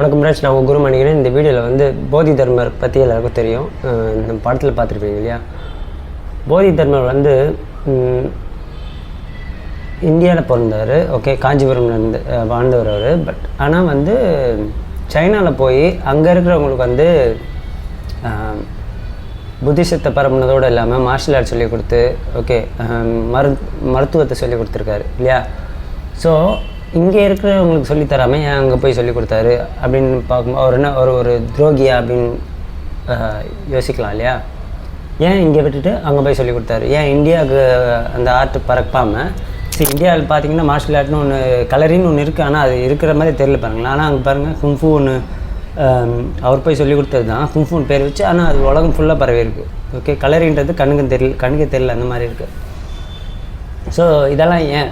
வணக்கம் ராஜ் நான் உங்கள் குரு மணிகிறேன் இந்த வீடியோவில் வந்து போதி தர்மர் பற்றி எல்லாருக்கும் தெரியும். இந்த படத்தில் பார்த்துருப்பீங்க இல்லையா? போதி தர்மர் வந்து இந்தியாவில் பிறந்தார் ஓகே காஞ்சிபுரம்ல இருந்து வாழ்ந்தவர் அவர். பட் ஆனால் வந்து சைனாவில் போய் அங்கே இருக்கிறவங்களுக்கு வந்து புத்திசத்தை பரப்புனதோடு இல்லாமல் மார்ஷல் ஆர்ட் சொல்லி கொடுத்து ஓகே மரு மருத்துவத்தை சொல்லி கொடுத்துருக்காரு இல்லையா? ஸோ இங்கே இருக்கிறவங்களுக்கு சொல்லித்தராம ஏன் அங்கே போய் சொல்லி கொடுத்தாரு? அப்படின்னு பார்க்கும்போது அவர் என்ன ஒரு ஒரு துரோகியா அப்படின்னு யோசிக்கலாம் இல்லையா? ஏன் இங்கே விட்டுட்டு அங்கே போய் சொல்லி கொடுத்தாரு? ஏன் இந்தியாவுக்கு அந்த ஆர்ட் பறப்பாமல் சரி இந்தியாவில் பார்த்தீங்கன்னா மார்ஷல் ஆர்ட்னு ஒன்று கலரின்னு ஒன்று இருக்குது ஆனால் அது இருக்கிற மாதிரி தெரியல பாருங்களேன். ஆனால் அங்கே பாருங்கள் கும்ஃபு ஒன்று அவர் போய் சொல்லி கொடுத்தது தான் கும்ஃபுன்னு பேர் வச்சு ஆனால் அது உலகம் ஃபுல்லாக பரவி இருக்கு. ஓகே கலரின்றது கண்ணுக்கு தெரியல கண்ணுக்கு தெரியல அந்த மாதிரி இருக்குது ஸோ இதெல்லாம் ஏன்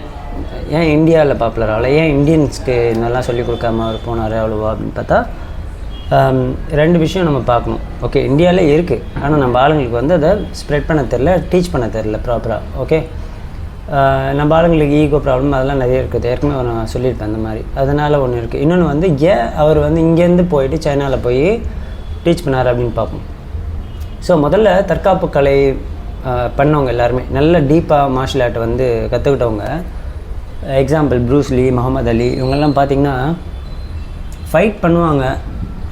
ஏன் இந்தியாவில் பாப்புலர் ஆகலை? ஏன் இந்தியன்ஸ்க்கு இதெல்லாம் சொல்லிக் கொடுக்காம அவர் போனார் அவ்வளோவா அப்படின்னு பார்த்தா ரெண்டு விஷயம் நம்ம பார்க்கணும். ஓகே இந்தியாவிலே இருக்குது ஆனால் நம்ம ஆளுங்களுக்கு வந்து அதை ஸ்ப்ரெட் பண்ண தெரில டீச் பண்ண தெரில ப்ராப்பராக ஓகே? நம்ம ஆளுங்களுக்கு ஈகோ ப்ராப்ளம் அதெல்லாம் நிறைய இருக்குது. ஏற்கனவே நான் சொல்லியிருப்பேன் அந்த மாதிரி. அதனால் ஒன்று இருக்குது இன்னொன்று வந்து ஏன் அவர் வந்து இங்கேருந்து போயிட்டு சைனாவில் போய் டீச் பண்ணார் அப்படின்னு பார்ப்போம் ஸோ முதல்ல தற்காப்பு கலை பண்ணவங்க எல்லாருமே நல்ல டீப்பாக மார்ஷல் ஆர்ட் வந்து கற்றுக்கிட்டவங்க example Bruce Lee Muhammad Ali இவங்கெல்லாம் பார்த்திங்கன்னா ஃபைட் பண்ணுவாங்க.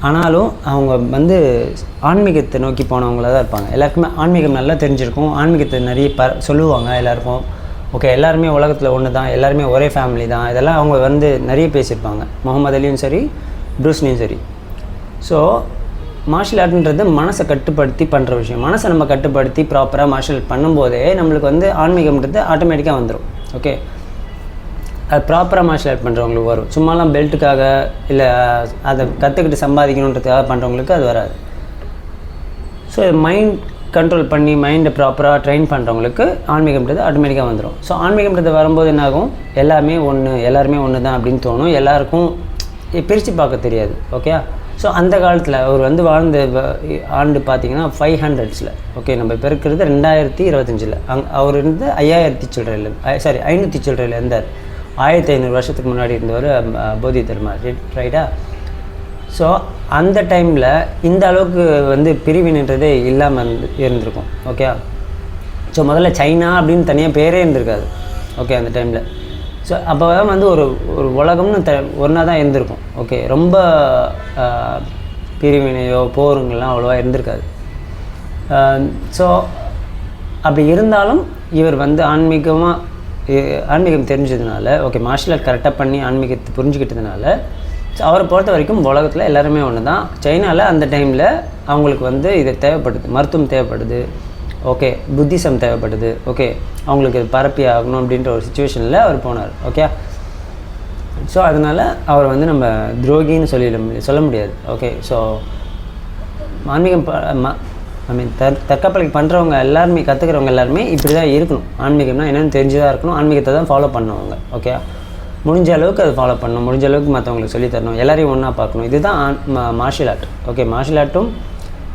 ஆனாலும் அவங்க வந்து ஆன்மீகத்தை நோக்கி போனவங்களா தான் இருப்பாங்க. எல்லாருக்குமே ஆன்மீகம் நல்லா தெரிஞ்சிருக்கும். ஆன்மீகத்தை நிறைய ப சொல்லுவாங்க எல்லாருக்கும். ஓகே எல்லாருமே உலகத்தில் ஒன்று தான் எல்லாருமே ஒரே ஃபேமிலி தான். இதெல்லாம் அவங்க வந்து நிறைய பேசியிருப்பாங்க. முகமது அலியும் சரி ப்ரூஸ்லியும் சரி. ஸோ மார்ஷியல் ஆர்ட்ன்றது மனசை கட்டுப்படுத்தி பண்ணுற விஷயம். மனசை நம்ம கட்டுப்படுத்தி ப்ராப்பராக மார்ஷியல் பண்ணும்போதே நம்மளுக்கு வந்து ஆன்மீகம்ன்றது ஆட்டோமேட்டிக்காக வந்துடும் ஓகே அது ப்ராப்பராக மார்ஷல் ஆர்ட் பண்ணுறவங்களுக்கு வரும். சும்மாலாம் பெல்ட்டுக்காக இல்லை அதை கற்றுக்கிட்டு சம்பாதிக்கணுன்றதுக்காக பண்ணுறவங்களுக்கு அது வராது. ஸோ மைண்ட் கண்ட்ரோல் பண்ணி மைண்டை ப்ராப்பராக ட்ரெயின் பண்ணுறவங்களுக்கு ஆன்மீகம்ன்றது ஆட்டோமேட்டிக்காக வந்துடும் ஸோ ஆன்மீகம்ன்றது வரும்போது என்னாகும்? எல்லாமே ஒன்று எல்லாருமே ஒன்று தான் அப்படின்னு தோணும். எல்லாருக்கும் பிரித்து பார்க்க தெரியாது ஓகே ஸோ அந்த காலத்தில் அவர் வந்து வாழ்ந்த ஆண்டு பார்த்தீங்கன்னா ஃபைவ் ஹண்ட்ரட்ஸில் ஓகே நம்ம இப்போ இருக்கிறது ரெண்டாயிரத்தி இருபத்தஞ்சில். அங் அவர் இருந்து ஐயாயிரத்தி சில்லறையில் சாரி ஐநூற்றி சில்லறையில் இருந்தார். ஆயிரத்தி ஐநூறு வருஷத்துக்கு முன்னாடி இருந்தவர் போதி தர்மா ரைட்டா? ஸோ அந்த டைமில் இந்த அளவுக்கு வந்து பிரிவினன்றதே இல்லாமல் இருந்து இருந்திருக்கும் ஓகே ஸோ முதல்ல சைனா அப்படின்னு தனியாக பேரே இருந்திருக்காது ஓகே அந்த டைமில் ஸோ அப்போ தான் வந்து ஒரு ஒரு உலகம்னு த ஒன்றா தான் இருந்திருக்கும் ஓகே ரொம்ப பிரிவினையோ போருங்கள்லாம் அவ்வளோவா இருந்திருக்காது. ஸோ அப்படி இருந்தாலும் இவர் வந்து ஆன்மீகமாக ஆன்மீகம் தெரிஞ்சதுனால ஓகே மார்ஷல் ஆர்ட் கரெக்டாக பண்ணி ஆன்மீகத்தை புரிஞ்சுக்கிட்டதுனால ஸோ அவரை பொறுத்த வரைக்கும் உலகத்தில் எல்லாருமே ஒன்று தான் சைனாவில் அந்த டைமில் அவங்களுக்கு வந்து இது தேவைப்படுது. மருத்துவம் தேவைப்படுது. ஓகே புத்திசம் தேவைப்படுது. ஓகே அவங்களுக்கு இது பரப்பி ஆகணும் அப்படின்ற ஒரு சுச்சுவேஷனில் அவர் போனார். ஓகே ஸோ அதனால் அவர் வந்து நம்ம துரோகின்னு சொல்லிட முடியாது சொல்ல முடியாது. ஓகே ஸோ ஆன்மீகம் ஐ மீன் தற் தற்காப்பலை பண்ணுறவங்க எல்லாருமே கற்றுக்கிறவங்க எல்லாருமே இப்படி தான் இருக்கணும். ஆன்மீகம்னா என்னென்னு தெரிஞ்சு தான் இருக்கணும். ஆன்மீகத்தை தான் ஃபாலோ பண்ணுவாங்க. ஓகே முடிஞ்ச அளவுக்கு அதை ஃபாலோ பண்ணணும். முடிஞ்ச அளவுக்கு மற்றவங்களுக்கு சொல்லித்தரணும் எல்லாரையும் ஒன்றா பார்க்கணும். இதுதான் ஆன் மார்ஷியல் ஆர்ட் ஓகே மார்ஷியல் ஆர்ட்டும்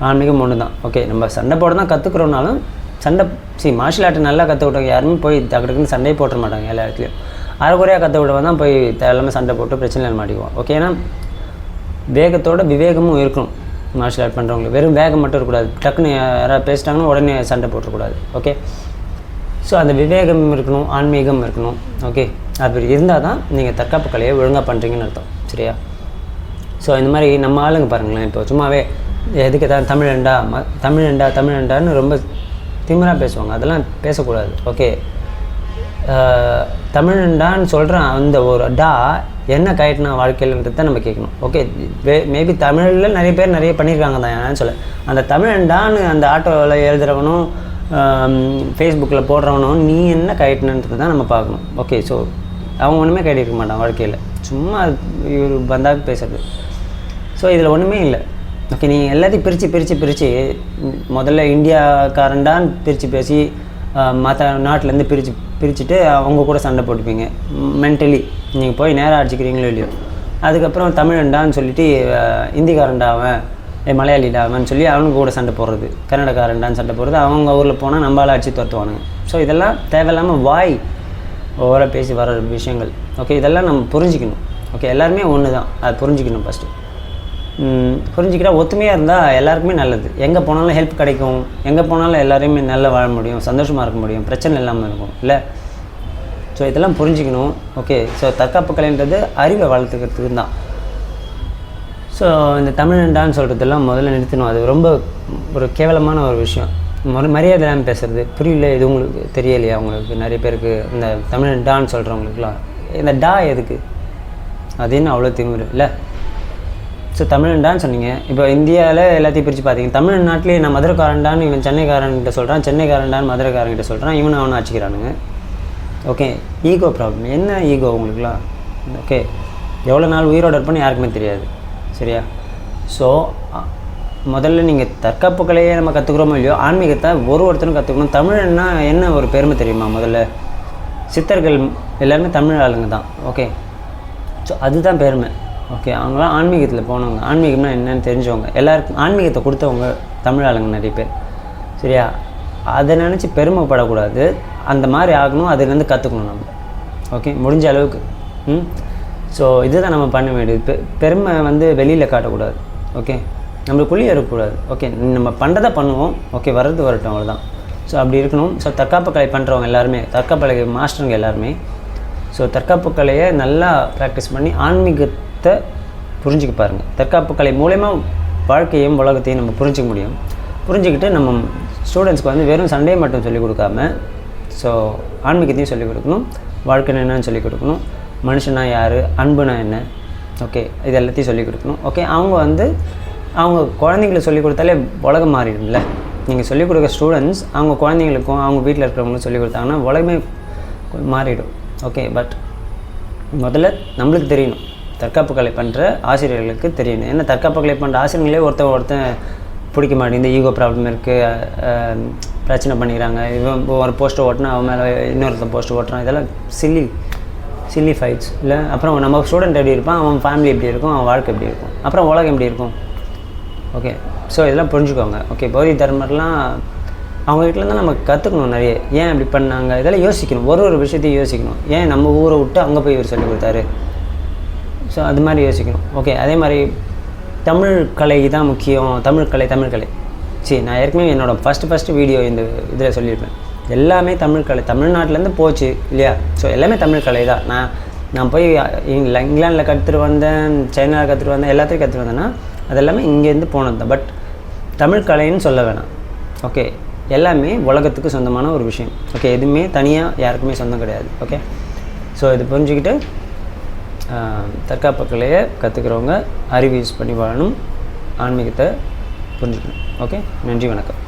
ஆன்மீகம் ஒன்று தான் ஓகே நம்ம சண்டை போட தான் கற்றுக்குறோம்னாலும் சண்டை சரி மார்ஷியல் ஆர்ட் நல்லா கற்றுக்கிட்டவங்க யாருமே போய் டக்குன்னு சண்டையே போட்டுற மாட்டாங்க எல்லா இடத்துலையும். அரைக்குறையாக கற்றுக்கிட்டவன் தான் போய் எல்லாமே சண்டை போட்டு பிரச்சனையில் மாட்டிக்குவோம் ஓகே ஏன்னா வேகத்தோட விவேகமும் இருக்கணும். மார்ஷியல் ஆர்ட் பண்ணுறவங்களுக்கு வெறும் வேகம் மட்டும் இருக்கக்கூடாது. டக்குன்னு யாராவது பேசிட்டாங்கன்னா உடனே சண்டை போட்டுறக்கூடாது. ஓகே ஸோ அந்த விவேகம் இருக்கணும் ஆன்மீகம் இருக்கணும். ஓகே அப்படி இருந்தால் தான் நீங்கள் தற்காப்பு கலையை ஒழுங்காக பண்ணுறீங்கன்னு அர்த்தம். சரியா? ஸோ இந்த மாதிரி நம்ம ஆளுங்க பாருங்களேன். இப்போ சும்மாவே எதுக்கு தான் தமிழண்டா ம தமிழண்டா தமிழண்டான்னு ரொம்ப திமிராக பேசுவாங்க. அதெல்லாம் பேசக்கூடாது. ஓகே தமிழண்டான்னு சொல்கிற அந்த ஒரு டா என்ன கயட்டினா வாழ்க்கையிலன்றது தான் நம்ம கேட்கணும். ஓகே மேபி தமிழில் நிறைய பேர் நிறைய பண்ணியிருக்காங்க தான் ஏன்னு சொல்ல அந்த தமிழண்டான்னு அந்த ஆட்டோவில் எழுதுகிறவனும் ஃபேஸ்புக்கில் போடுறவனும் நீ என்ன கயட்டினன்றது தான் நம்ம பார்க்கணும். ஓகே ஸோ அவன் ஒன்றுமே கட்டியிருக்க மாட்டான் வாழ்க்கையில். சும்மா இவர் பந்தாக பேசுறது. ஸோ இதில் ஒன்றுமே இல்லை. ஓகே நீ எல்லாத்தையும் பிரித்து பிரித்து பிரித்து முதல்ல இந்தியாக்காரன்டான்னு பிரித்து பேசி மற்ற நாட்டிலேருந்து பிரித்து பிரிச்சுட்டு அவங்க கூட சண்டை போட்டுப்பீங்க. மென்டலி நீங்கள் போய் நேராக அடிச்சுக்கிறீங்களோ இல்லையோ. அதுக்கப்புறம் தமிழன்டான்னு சொல்லிட்டு அஹ், இந்திக்காரன்டா அவன் ஏ மலையாளிடா அவன் சொல்லி அவனுக்கு கூட சண்டை போடுறது. கன்னடக்காரன்டான்னு சண்டை போடுறது. அவங்க ஊரில் போனால் நம்மளால் அடிச்சு துரத்துவானுங்க. ஸோ இதெல்லாம் தேவையில்லாமல் வாய் ஓவராக பேசி வர விஷயங்கள். ஓகே இதெல்லாம் நம்ம புரிஞ்சிக்கணும். ஓகே எல்லாருமே ஒன்று தான் அது புரிஞ்சிக்கணும் ஃபஸ்ட்டு புரிஞ்சுக்கிட்டா ஒத்துமையாக இருந்தால் எல்லாருக்குமே நல்லது. எங்கே போனாலும் ஹெல்ப் கிடைக்கும். எங்கே போனாலும் எல்லாரையுமே நல்லா வாழ முடியும் சந்தோஷமாக இருக்க முடியும் பிரச்சனை இல்லாமல் இருக்கும். இல்லை? ஸோ இதெல்லாம் புரிஞ்சுக்கணும். ஓகே ஸோ தற்காப்பு கலைன்றது அறிவை வளர்த்துக்கிறதுக்கு தான். ஸோ இந்த தமிழ்நாடான்னு சொல்கிறதெல்லாம் முதல்ல நிறுத்தணும். அது ரொம்ப ஒரு கேவலமான ஒரு விஷயம். மறு மரியாதை இல்லாமல் பேசுறது. புரியல இது உங்களுக்கு தெரியலையா? உங்களுக்கு நிறைய பேருக்கு இந்த தமிழ்நாடான்னு சொல்கிறவங்களுக்குலாம் இந்த டா எதுக்கு? அது என்ன அவ்வளோ திமிரு? இல்லை? ஸோ தமிழன்டான்னு சொன்னீங்க. இப்போ இந்தியாவில் எல்லாத்தையும் பிரித்து பார்த்தீங்க. தமிழ்நாட்டிலே நான் மதுரைக்காரன்டான்னு இவன் சென்னைக்காரன்கிட்ட சொல்கிறான் சென்னைக்காரன்டான்னு மதுரைக்காரன்கிட்ட சொல்கிறான் இவனை அவனை வச்சுக்கிறானுங்க ஓகே ஈகோ ப்ராப்ளம் என்ன ஈகோ உங்களுக்குலாம்? ஓகே எவ்வளோ நாள் உயிரோட இருப்பேன்னு யாருக்குமே தெரியாது. சரியா? ஸோ முதல்ல நீங்கள் தற்காப்பு கலையை நம்ம கற்றுக்குறோமோ இல்லையோ ஆன்மீகத்தை ஒரு ஒருத்தரும் கற்றுக்கணும் தமிழ்னா என்ன ஒரு பெருமை தெரியுமா முதல்ல? சித்தர்கள் எல்லாருமே தமிழ் ஆளுங்க தான். ஓகே ஸோ அதுதான் பெருமை. ஓகே அவங்களாம் ஆன்மீகத்தில் போனவங்க. ஆன்மீகம்னா என்னன்னு தெரிஞ்சவங்க. எல்லாருக்கும் ஆன்மீகத்தை கொடுத்தவங்க தமிழ் ஆளுங்க நிறைய பேர். சரியா? அதை நினச்சி பெருமைப்படக்கூடாது. அந்த மாதிரி ஆகணும் அதுலேருந்து கற்றுக்கணும் நம்ம. ஓகே முடிஞ்ச அளவுக்கு. ம்? ஸோ இதுதான் நம்ம பண்ண வேண்டியது. பெ பெருமை வந்து வெளியில் காட்டக்கூடாது. ஓகே? நம்மளுக்குள்ளேயே இருக்கக்கூடாது. ஓகே நம்ம பண்ணுறதை பண்ணுவோம். ஓகே வர்றது வரட்டும் அவ்வளோதான் ஸோ அப்படி இருக்கணும். ஸோ தற்காப்பு கலை பண்ணுறவங்க எல்லாருமே தற்காப்பு கலை மாஸ்டருங்க எல்லாருமே. ஸோ தற்காப்பு கலையை நல்லா ப்ராக்டிஸ் பண்ணி ஆன்மீக ஆன்மீகத்தை புரிஞ்சுக்க பாருங்கள் தற்காப்பு கலை மூலயமா வாழ்க்கையும் உலகத்தையும் நம்ம புரிஞ்சிக்க முடியும். புரிஞ்சுக்கிட்டு நம்ம ஸ்டூடெண்ட்ஸ்க்கு வந்து வெறும் சண்டே மட்டும் சொல்லிக் கொடுக்காம ஸோ ஆன்மீகத்தையும் சொல்லிக் கொடுக்கணும். வாழ்க்கை என்னன்னு சொல்லிக் கொடுக்கணும். மனுஷனா யார்? அன்புனா என்ன? ஓகே இது எல்லாத்தையும் சொல்லிக் கொடுக்கணும். ஓகே அவங்க வந்து அவங்க குழந்தைங்களுக்கு சொல்லிக் கொடுத்தாலே உலகம் மாறிடும்ல. நீங்கள் சொல்லிக் கொடுக்க ஸ்டூடெண்ட்ஸ் அவங்க குழந்தைங்களுக்கும் அவங்க வீட்டில் இருக்கிறவங்களுக்கும் சொல்லிக் கொடுத்தாங்கன்னா உலகமே மாறிடும். ஓகே பட் முதல்ல நம்மளுக்கு தெரியணும். தற்காப்பு கலை பண்ணுற ஆசிரியர்களுக்கு தெரியணும். ஏன்னா தற்காப்பு கலை பண்ணுற ஆசிரியர்களே ஒருத்தன் ஒருத்தன் பிடிக்க மாட்டேங்குது. ஈகோ ப்ராப்ளம் இருக்குது பிரச்சனை பண்ணிக்கிறாங்க. இவன் ஒரு போஸ்ட்டை ஓட்டினா அவன் மேலே இன்னொருத்தன் போஸ்ட்டை ஓட்டுறான். இதெல்லாம் சில்லி சில்லி ஃபைட்ஸ் இல்லை? அப்புறம் நம்ம ஸ்டூடெண்ட் எப்படி இருப்பான்? அவன் ஃபேமிலி எப்படி இருக்கும்? அவன் வாழ்க்கை எப்படி இருக்கும்? அப்புறம் உலகம் எப்படி இருக்கும்? ஓகே ஸோ இதெல்லாம் புரிஞ்சுக்கோங்க. ஓகே பௌதி தர்மர்லாம் அவங்க தான் நம்ம கற்றுக்கணும் நிறைய. ஏன் இப்படி பண்ணாங்க? இதெல்லாம் யோசிக்கணும். ஒரு ஒரு விஷயத்தையும் யோசிக்கணும். ஏன் நம்ம ஊரை விட்டு அங்கே போய் இவர் சொல்லி கொடுத்தாரு? ஸோ அது மாதிரி யோசிக்கணும். ஓகே அதே மாதிரி தமிழ் கலை தான் முக்கியம். தமிழ் கலை தமிழ் கலை. சரி நான் ஏற்கனவே என்னோடய ஃபஸ்ட்டு ஃபஸ்ட்டு வீடியோ இந்த இதில் சொல்லியிருப்பேன். எல்லாமே தமிழ் கலை. தமிழ்நாட்டிலேருந்து போச்சு இல்லையா? ஸோ எல்லாமே தமிழ் கலை தான். நான் நான் போய் இங்கிலாந்தில் கற்றுட்டு வந்தேன் சைனாவில் கற்றுட்டு வந்தேன் எல்லாத்தையும் கற்றுட்டு வந்தேன்னா அது எல்லாமே இங்கேருந்து போனது தான். பட் தமிழ் கலைன்னு சொல்ல வேணாம். ஓகே எல்லாமே உலகத்துக்கு சொந்தமான ஒரு விஷயம். ஓகே எதுவுமே தனியாக யாருக்குமே சொந்தம் கிடையாது. ஓகே ஸோ இது புரிஞ்சுக்கிட்டு தற்காப்பு கலையை கற்றுக்கிறவங்க அறிவு யூஸ் பண்ணி வாழணும். ஆன்மீகத்தை புரிஞ்சுக்கணும். ஓகே நன்றி வணக்கம்.